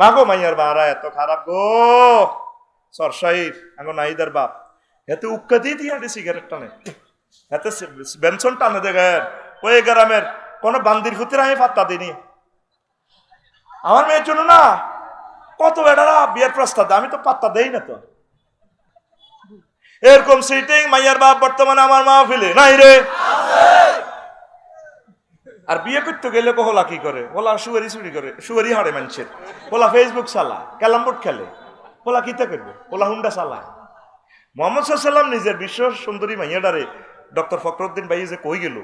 মাগো মাইয়ার বারা, এত খারাপ গো। সরসাইর আঙ্গো নাইদার বাপ। এতে উক্কা দিয়ে দিয়ে আটে সিগারেট টানে। এতে বেনসন টানে দেখেন ওই গ্রামের কোন বান্দির ফুতির আমি পাত্তা দিইনি। আমার মেয়ের জন্য না, কত বেটারা বিয়ের প্রস্তাব আমি তো পাত্তা দেই না তো। এরকম সিটিং মাইয়ার বাপ বর্তমানে আমার মা ফেলে নাই রে। আর বিয়ে করতে গেলে কহলা কি করে? বলা সুয়ারি চুরি করে সুয়ারি হাড়ে মানুষের বলা ফেসবুক চালা, ক্যালাম বোর্ড খেলে। ওলা কিতা করবে? বলা হুন্ডা চালা। মোহাম্মদ সাল্লাম নিজের বিশ্ব সুন্দরী মাইয়াডারে ডক্টর ফখরুদ্দিন ভাই যে কই গেল?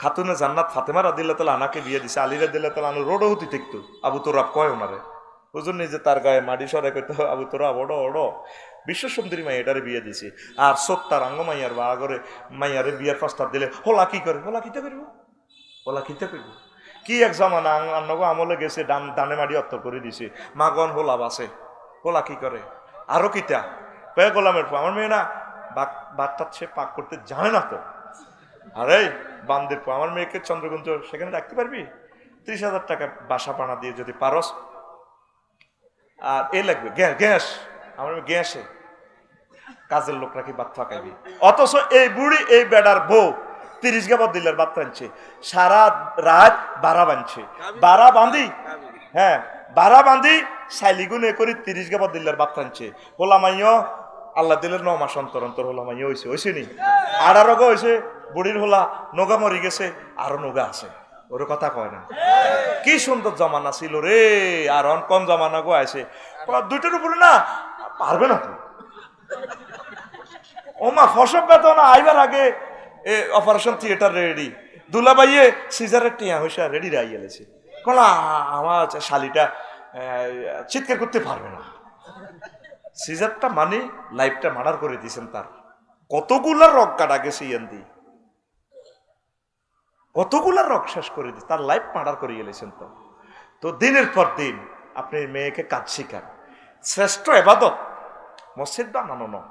খাতুনে জান্নাত ফাতেমা রাদিল্লাহ তালা আনাকে বিয়ে দিছে, আলী রাদিল্লাহ তালা আনু রোডও হতি দেখতো আবু তোরাব কয় ওনারে? হুজুর নিজে তার গায়ে মাটি সরে কইতো আবু তোরাব অড অড বিশ্ব সুন্দরী মাইয়াটারে বিয়ে দিছে। আর সত্তার আঙ্গ মাইয়ার বা আগরে মাইয়ারে বিয়ের প্রস্তাব দিলে হোলা কি করে? হোলা কিতা করব? ওলা কিতে কইব? কি এক জামানা আন্নগো আমলে গেছে ডান দানে মারি অত্ত করে দিছে। মাগন হোলা বাসে হোলা কি করে আরও কিতা? পেয়ে গোলামের আমার মেয়ে না বাচ্চা সে পাক করতে জানে না তো। আরে বান্দের আমার মেয়েকে চন্দ্রগঞ্জ সেখানে রাখতে পারবি? ত্রিশ হাজার টাকা বাসা পানা দিয়ে যদি পারস। আর এ লাগবে গ্যাস গ্যাস, আমার মেয়ে গ্যাসে। কাজের লোক রাখি বাদ ফাঁকাইবি অথচ এই বুড়ি, এই বেডার বউ তিরিশ গাবার দিলের বাদ টানছে। সারা রাত বারা বাঁধছে বারা বাঁধি হ্যাঁ বারা বাঁধি সাইলিগুনে করে তিরিশ গাবার দিলের বাদ টানছে। হোলা মাইয় আল্লাহ দিলের ন মাস অন্তর অন্তর হোলা মাইয় হয়েছে হয়েছে নি? আড়া রোগ হয়েছে বুড়ির হোলা নোগা মরি গেছে আরও নোগা আছে। ওর কথা কয় না। কি সুন্দর জমানা ছিল রে আর অন কম জমানা গো আছে দুইটার উপরে না পারবে না তো। ওমা ফসব বেতন আইবার আগে এ অপারেশন থিয়েটার রেডি দুলাবাইয়ে সিজারের টিয়া হইসা রেডি রাই এলেছে কলা, আমার শালিটা চিৎকার করতে পারবে না। সিজারটা মানে লাইফটা মার্ডার করে দিয়েছেন তার। কতগুলা রক কাটা গেছে ইয়ান্দি। কতগুলা রক শেষ করে দিচ্ছে তার লাইফ মার্ডার করে গেলেছেন তো। তো দিনের পর দিন আপনি মেয়েকে কাজ শিখান। শ্রেষ্ঠ এবাদত মসজিদ বানানো নয়।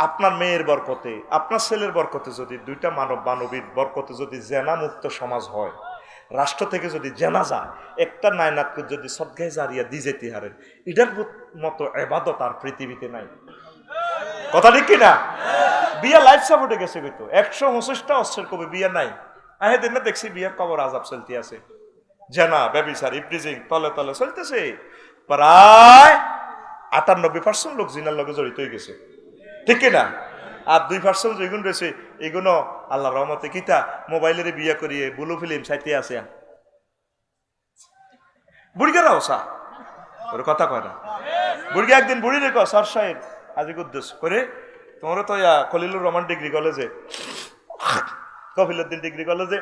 আপনার মেয়ের বরকতে, আপনার ছেলের বরকতে যদি দুইটা মানব মানবীর বরকতে যদি জেনা মুক্ত সমাজ হয়, রাষ্ট্র থেকে যদি জেনা যায় একটা নায়নাতকে যদি সদ্গায় জারিয়া দি যেতে হারেন এটার মতো এবাদত আর পৃথিবীতে নাই। কথা ঠিক কিনা? বিয়া লাইফ সাপোর্টে গেছে কিন্তু একশো উনষাটটা অস্ত্রের কবি বিয়া নাই। আহে দিন না দেখছি বিয়ার কবর আজাব চলতে আছে। জেনা, ব্যবিচার ইপ্রিজিং তলে তলে চলতেছে। প্রায় আটানব্বই পার্সেন্ট লোক জিনার লগে জড়িত হয়ে গেছে। ঠিক না? আর দুই পার্সেন্ট যেগুলো রয়েছে এগুলো আল্লাহ রহমতে কিতা মোবাইলের বিয়া করিয়ে বুলু ফিল্ম সাইতে আছে। বুড়িগারা ওসা ওর কথা কয় না। বুড়িগা একদিন বুড়ি রেখো সর সাহেব। আজি উদ্দেশ্য করে তোমার তো ইয়া খলিলুর রহমান ডিগ্রি কলেজে। কপিলুদ্দিন ডিগ্রি কলেজে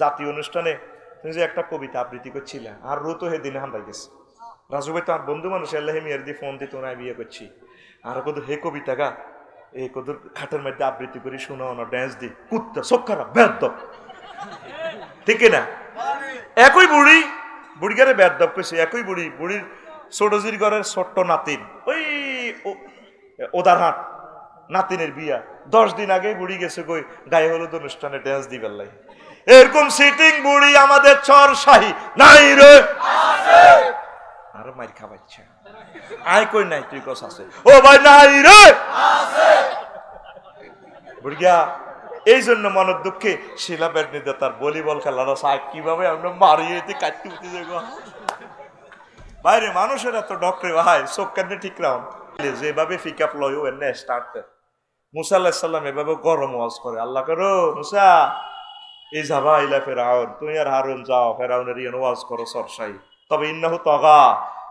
জাতীয় অনুষ্ঠানে তুমি যে একটা কবিতা আবৃত্তি করছিলে, আর রু তো হেদিনে হান্দাই গেছে। রাজু ভাই তো বন্ধু মানুষ, আল্লাহ মিয়ার দিয়ে ফোন দিয়ে তোমরা বিয়ে করছি। আর কত হে কবিতা গা এই কত খাটের মধ্যে আবৃত্তি করি শোনাও না ড্যান্স দি। কুত্তা সক্ষারা বেদ ঠিক না একই বুড়ি, বুড়িগারে বেদ কইছে, একই বুড়ি, বুড়ির ছোটজির ঘরের ছোট্ট নাতিন। ওই ওদারহাট নাতিনের বিয়া। দশ দিন আগে বুড়ি গেছে কই, গায়ে হলুদ অনুষ্ঠানে ড্যান্স দিবার লাই এরকম সিটিং বুড়ি আমাদের চর শাহী নাই রে। আরও মার খাবাচ্ছে আয় কই নাই, তুই কস আছে। ও ভাই, নাই রে! বুড়িয়া, এই জন্য মনের দুঃখে শিলা ব্যাডমিন্টন তার ভলিবল খেলার সাহেব, কীভাবে আমরা মারিয়ে কাটতে উঠতে যাব বাইরে মানুষের এত ডক্টর ভাই, চোখ কেন ঠিক রাম যেভাবে পিক আপ লয় এনে স্টার্ট মুসা আল্লাহ সাল্লাম এভাবে গরম ওয়াজ করে, আল্লাহ করো মুসা, এই যাবা ইলা ফেরাউন তুই আর হারুন যাও, ফেরাউনের ইয়ান ওয়াজ করো, সরসাই। তবে ইন্নাহু তগা,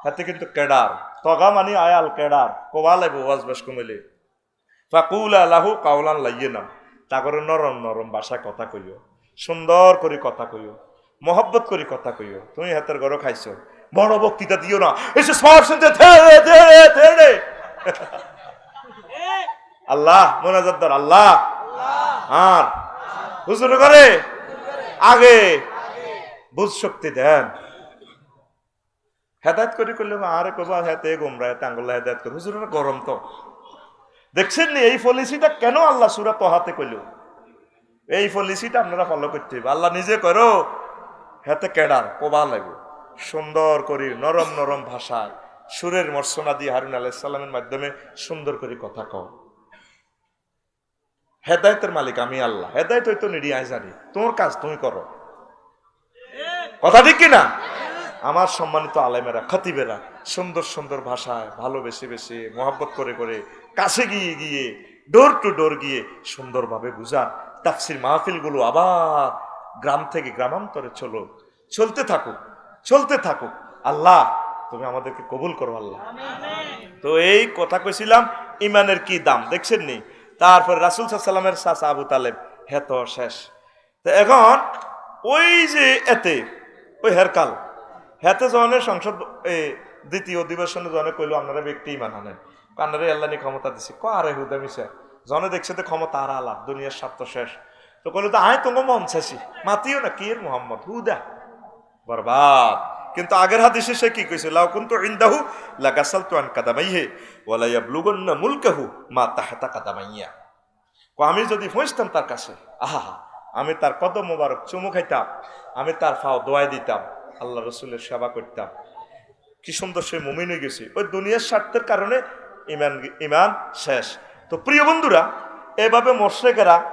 হাতে কিন্তু কেডার। তগা মানে আয়াল কেডার। কোবা লাগবে ওয়াজ বেশ কমিলে। ফাকুলা লাহু কাউলান লাইয়ে না তা করে নরম নরম ভাষায় কথা কইও। সুন্দর করে কথা কইও। মহব্বত করে কথা কইও। তুমি হাতের গরো খাইছো। বড় বক্তৃতা দিও না। এসে স্মার্ট শুনতে আল্লাহ মোনাজাদ্দার আল্লাহ। আর। হুজুর করে আগে। বুঝ শক্তি দেন। হেদায়ত করে করলে আরে কবা হেতে গোমরা হেতে আঙ্গুল্লা হেদায়ত করে। হুজুরের গরম তো। দেখছেন নি, এই পলিসিটা কেন আল্লাহ সুরা তহাতে কইল? এই পলিসিটা আপনারা ফলো করতে হবে আল্লাহ নিজে করো হেতে কেডার, কবা লাগবে। সুন্দর করে, নরম নরম ভাষায়, সুরের মর্সনা দিয়ে হারুন আলাইসাল্লামের মাধ্যমে সুন্দর করে কথা কও। হেদায়তের মালিক আমি আল্লাহ। হেদায়ত হয়তো নিডি জানি তোমার কাজ তুমি করো। কথা ঠিক কিনা? আমার সম্মানিত আলেমেরা, খতিবেরা, সুন্দর সুন্দর ভাষায় ভালোবেসে বেশি মহব্বত করে করে কাছে গিয়ে গিয়ে ডোর টু ডোর গিয়ে সুন্দরভাবে বুঝান। তাফসির মাহফিলগুলো আবার গ্রাম থেকে গ্রামান্তরে চলো। চলতে থাকুক চলতে থাকুক। আল্লাহ, তুমি আমাদেরকে কবুল করো আল্লাহ। তো এই কথা কইছিলাম, ইমানের কি দাম, দেখছেন নি? তারপর রাসুল সাল্লামের চাচা আবু তালেব হেত শেষ। তো এখন ওই যে এতে, ওই হেরকাল হেতে জনের সংসদ দ্বিতীয় অধিবেশনে জনে কইলো, আপনারা ব্যক্তি ইমান কান্নারে আল্লাহ নি ক্ষমতা দিছে। ক আরে হুদা মিশে জনে দেখছে তো ক্ষমতা আর আলাপ দুনিয়ার স্বার্থ শেষ। তো কইলো তো আয় তোমার মন চাইছি মাতিও না কি মোহাম্মদ? হুদা? বরবাদ। কিন্তু আগের হাদিসে সে কি কইছে? লাউ কুনতু ইনদাহু লাগাসালতু আন কাদামাইহি ওয়ালা ইয়াবলুগুন্না মুলকাহু মা তাহতা কাদামাইয়া। কো আমি যদি পৌঁছতাম তার কাছে, আহা, আমি তার কদম মোবারক চুমু খাইতাম, আমি তার ফাও দোয়াই দিতাম আল্লাহ রসুলের সেবা করতাম। কি সুন্দর সে মুমিন হয়ে গেছে। ওই দুনিয়ার স্বার্থের কারণে ইমান ইমান শেষ। তো প্রিয় বন্ধুরা, এভাবে মোর্শেকেরা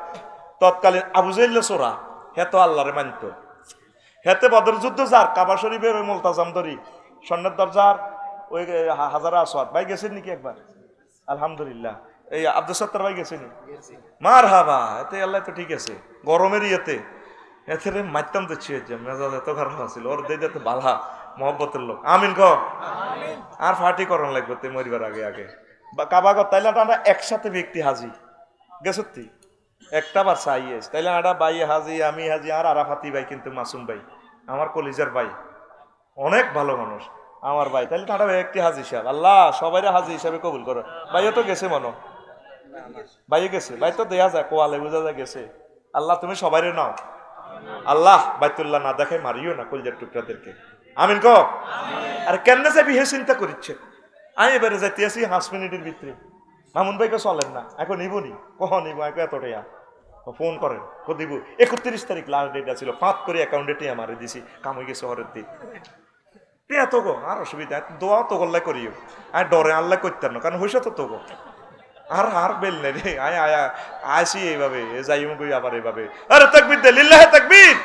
তৎকালীন আবুজাইল্লা সোরা হেতো আল্লাহরে মানত। হেতে বদর যুদ্ধ যার, কাবা শরীফের ওই মোলতাজাম দরি স্বর্ণের দরজার ওই হা- হাজারা আসওয়াদ। ভাই গেছেন নাকি একবার? আলহামদুলিল্লাহ। এই আব্দুল সত্তার ভাই গেছেন মার হাবা এতে আল্লাহ তো ঠিক আছে। গরমের ইয়েতে। এতে রে মারতাম তো ছিয়ে যে মেজাজ এত খারাপ আছিল। ওর দিয়ে তো বালা মহব্বতের লোক। আমিন ক আর ফাটি করন লাগবে তুই মরিবার আগে আগে। বা কাবা তাইলে আমরা একসাথে ব্যক্তি হাজি। গেছত তুই একটা বার চাইয়েস তাইলে আটা বাই হাজি আমি হাজি আর আরাফাতি ভাই কিন্তু মাসুম ভাই। আমার কলিজার ভাই। অনেক ভালো মানুষ। আমার ভাই। তাহলে তারা একটি হাজি সাহেব। আল্লাহ সবাই হাজি হিসাবে কবুল করো। ভাইও তো গেছে মনো ভাইও গেছে। ভাই তো দেয়া যায় কোয়ালে বোঝা যায় গেছে। আল্লাহ তুমি সবাই নাও। আল্লাহ বাইতুল্লাহ না দেখে মারিও না কলজার টুকরাদেরকে। আমিন ক আর কেন যাবি হে চিন্তা করিচ্ছে? আমি এবারে যাইতে আছি পাঁচ মিনিটের ভিতরে। মামুন ভাইকে চলেন না এখন নিব নি কহ নিব? এখন এত টাকা ফোন করেন কো দিব? একত্রিশ তারিখ লাস্ট ডেট আছিল পাঁচ করে অ্যাকাউন্টে টিয়া মারি দিছি কাম হয়ে গেছে হরের দিক টিয়া তো গো আর অসুবিধা। দোয়া তো গল্লাই করিও। আর ডরে আল্লাহ করতেন না কারণ হয়েছে তো তো গো। আর আর বেল নেই রে আয় আয় আসি এইভাবে যাই মুগই আবার এইভাবে। আরে তাকবির দে, লিল্লাহে তাকবির।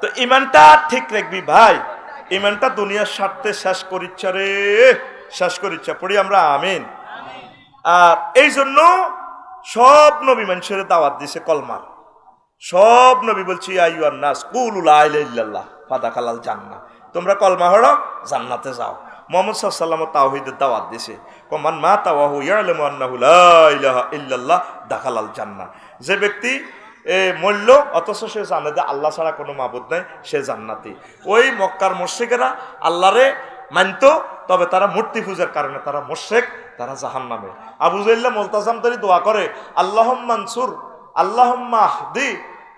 তো ইমানটা ঠিক রাখবি ভাই। ইমানটা দুনিয়ার স্বার্থে শেষ করিচ্ছা রে, শেষ করিচ্ছা। পড়ি আমরা আমিন। আর এই জন্য সব নবী মানুষের দাওয়াত দিছে কলমার। সব নবী বলছি আইয়ান নাস কুলুল আইল্লাহ ফাদা খালাল জান্না তোমরা কলমা হড়ো জান্নাতে যাও। মোহাম্মদ সাল্লাম তাওহিদের দাওয়াত দিছে। কমান মা তাওয়াহু ইল্লাল্লাহ দাখালাল জান্নাহ। যে ব্যক্তি এ মূল্য অথচ সে জানে যে আল্লাহ ছাড়া কোনো মাবুদ নাই, সে জান্নাতি। ওই মক্কার মোর্শেকেরা আল্লাহরে মানতো, তবে তারা মূর্তি পূজার কারণে তারা মোর্শেক তারা জাহান নামে আবু জাইল্লা মোলতাজাম তরি দোয়া করে আল্লাহ মানসুর আল্লাহ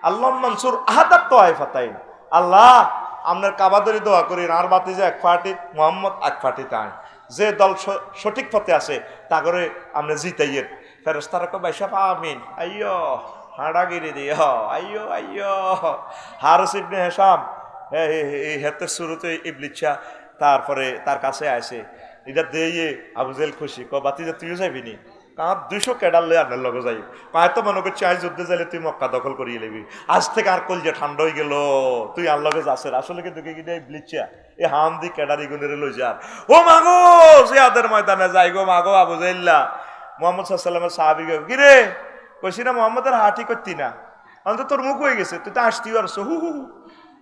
আল্লাহ মানসুর আহাদাত তো আল্লাহ আপনার কাবাদরি দোয়া করি, আর বাতি যে এক ফাটি, মোহাম্মদ এক ফাটি তাই। যে দল সঠিক পথে আছে তা করে আপনি জিতাইয়ের। ফেরস্তারা কো বাইসা আমিন। আইয়ো, হাঁড়াগিরি দি হ আইয়ো আইয়ো। হারস ইবনে হেসাম। এই হেতের শুরুতে ইবলিচ্ছা তারপরে তার কাছে আসে। এটা দিয়ে আবুজেল খুশি। ক বাতি যে তুইও যাবি নি? কাঁত দুইশো কেডার লই আপনার লগে যাই। কাঁয় তো মনে করছি আজ যুদ্ধে যাইলে তুই মক্কা দখল করিয়ে নিবি আজ থেকে আর কল যে ঠান্ডা হয়ে গেল, তুই আর লগে যাসের আসলে কি কিনে ব্লিচা এ হাম দি কেডারি গুনের লই যার ও মাগো জিয়াদের ময়দানে যাই গো মাগো, আবু জাইল্লা। মোহাম্মদ সাল্লামের সাহাবি গো কি রে? কইছি না মোহাম্মদের হাঁটি করতি না। অন্ত তোর মুখ হয়ে গেছে, তুই তো আসতিও আর হু হু।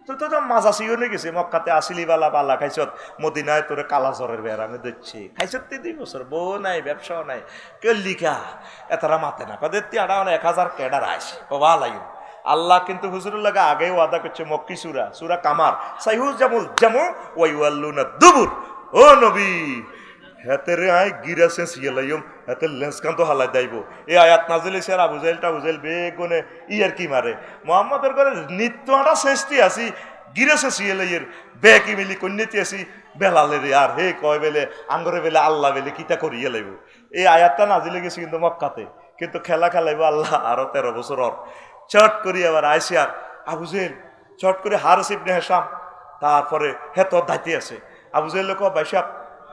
তুই তো মাজা সিও গেছে মক্কাতে আসিলি বালা পালা খাইছত। মদিনায় তোর কালা জ্বরের বেড় আমি দেখছি খাইছ তুই দুই বছর বউ নাই, ব্যবসাও নাই। কে লিখা? এতারা মাতে না কদের তুই আড়া এক হাজার কেডার আস ভালো লাগে। আল্লাহ কিন্তু হুজুরের লাগে আগেই ওয়াদা করছে মক্কি সুরা সুরা কামার চাইহু যেমন জামু ওয়াল্লু না দুবুর ও নবী! হেতেরে আয় গিরা সেন্স ইয়েলাইম হেতে লেন্স কান্ত হালাই দাইব। এ আয়াত নাজিলে সে আবু জাইলটা বুঝাইল বেগুনে ইয়ার কি মারে। মোহাম্মদের করে নিত্য আটা শেষটি আসি গিরে শেষ ইয়েলাইয়ের বেকি মিলি কন্যাতি আসি রে আর হে কয় বেলে, আঙ্গরে বেলে আল্লাহ বেলে কিতা করিয়ে লাইব। এই আয়াতটা নাজিলে গেছে কিন্তু মক্কাতে, কিন্তু খেলা খেলাইব আল্লাহ আরও তেরো বছর অর। চট করি আবার আইসি আর, আবু জেল চট করে হার সিবনে হেসাম, তারপরে হে তোর দায়িত্বে আছে। আবু জাইল কো বাইসাব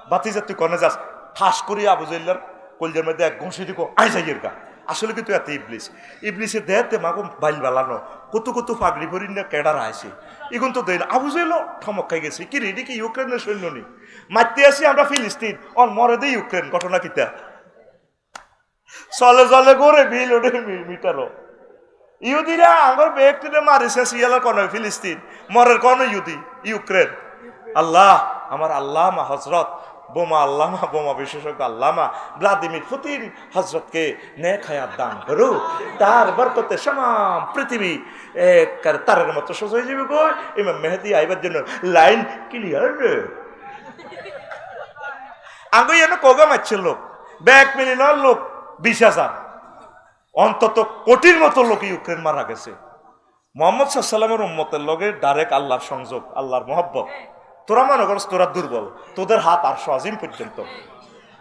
বাতি যা তুই কনে যাস। ঠাস করি আবু জাইল্লার কলজের মধ্যে এক ঘষি দিকো আই যাইয়ের গা আসলে কিন্তু এত ইবলিস। ইবলিসে দেহতে মাগো বাইল বেলানো। কত কত পাগড়ি ভরি না কেডার আইছে। এখন তো দেন আবু ঠমক খাই গেছে। কি রেডি কি ইউক্রেনের সৈন্য নি? মারতে আসি আমরা ফিলিস্তিন। অন, মরে দেই ইউক্রেন। ঘটনা কিতা চলে চলে করে বিল ওঠে মি- মিটারও ইহুদিরা আমার ব্যক্তিরে মারিছে সিয়ালা কোন ফিলিস্তিন। মরের কোন ইহুদি, ইউক্রেন। আল্লাহ, আমার আল্লামা হজরত বোমা আল্লামা, বোমা বিশেষজ্ঞ আল্লামা ভ্লাদিমির পুতিন হজরতকে নে খায়াত দান করু তার বরকতে সমাম পৃথিবী এক তারের মতো সোজা হয়ে যাবে গো ইমাম মেহেদি আইবার জন্য লাইন ক্লিয়ার আগে এনে কোগা মারছে লোক? ব্যাগ মিলিয়ন লোক, বিশ হাজার। অন্তত কোটির মতো লোক ইউক্রেন মারা গেছে। মোহাম্মদ সাল্লামের উম্মতের লগে ডাইরেক্ট আল্লাহর সংযোগ, আল্লাহর মহব্বত। তোরা মনে করস তোরা দুর্বল, তোদের হাত আর আজিম পর্যন্ত।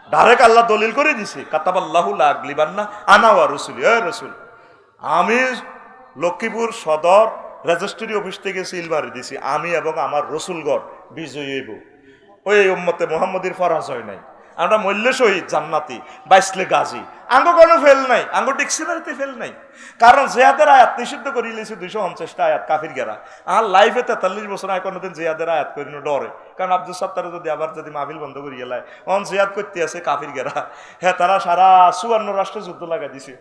ডাইরেক্ট আল্লাহ দলিল করে দিছি কাতাব আল্লাহ লাগলিবান্না আনাওয়া রসুল, এ রসুল, আমি লক্ষ্মীপুর সদর রেজিস্ট্রি অফিস থেকে সিল মারি দিছি, আমি এবং আমার রসুলগড় বিজয়ী ওই ওম্মতে মোহাম্মদীর ফরাজ হয় নাই। আমরা মূল্য শহীদ, জান্নাতি, বাইসলে গাজী। আঙ্গ কোনো ফেল নাই, আঙ্গ ডিকশনারিতে ফেল নাই। কারণ জেহাদের আয়াত নিষিদ্ধ করে লিয়েছে দুইশো পঞ্চাশটা আয়াত কাফির গেরা আর লাইফে তেতাল্লিশ বছর আয় কোনোদিন জেহাদের আয়াত করিনো ডরে। কারণ আব্দুল সত্তারে যদি আবার যদি মাহফিল বন্ধ করি গেলায় অন জেহাদ করতে আছে কাফির গেরা হ্যাঁ তারা সারা চুয়ান্ন রাষ্ট্র যুদ্ধ লাগাই দিছে।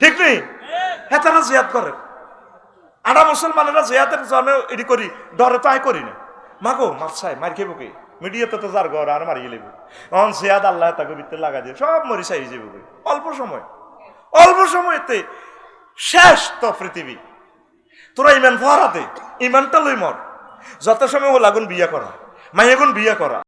ঠিক নেই? হ্যাঁ তারা জেহাদ করে। আড়া মুসলমানেরা জেহাদের জন্য এটি করি, ডরে তো আয় করি না। মাগো মারছাই মার কি? মিডিয়াতে তো যার ঘর আর মারিয়ে লেবে। অন সেয়াদ আল্লাহ তাকে ভিতরে লাগা দিয়ে সব মরি সাই যাবে। অল্প সময়। অল্প সময়তে শেষ তো পৃথিবী। তোরা ইমান ফহারাতে ইমানটা লই মর। যত সময় হল লাগুন বিয়া করা মাই আগুন বিয়া করা।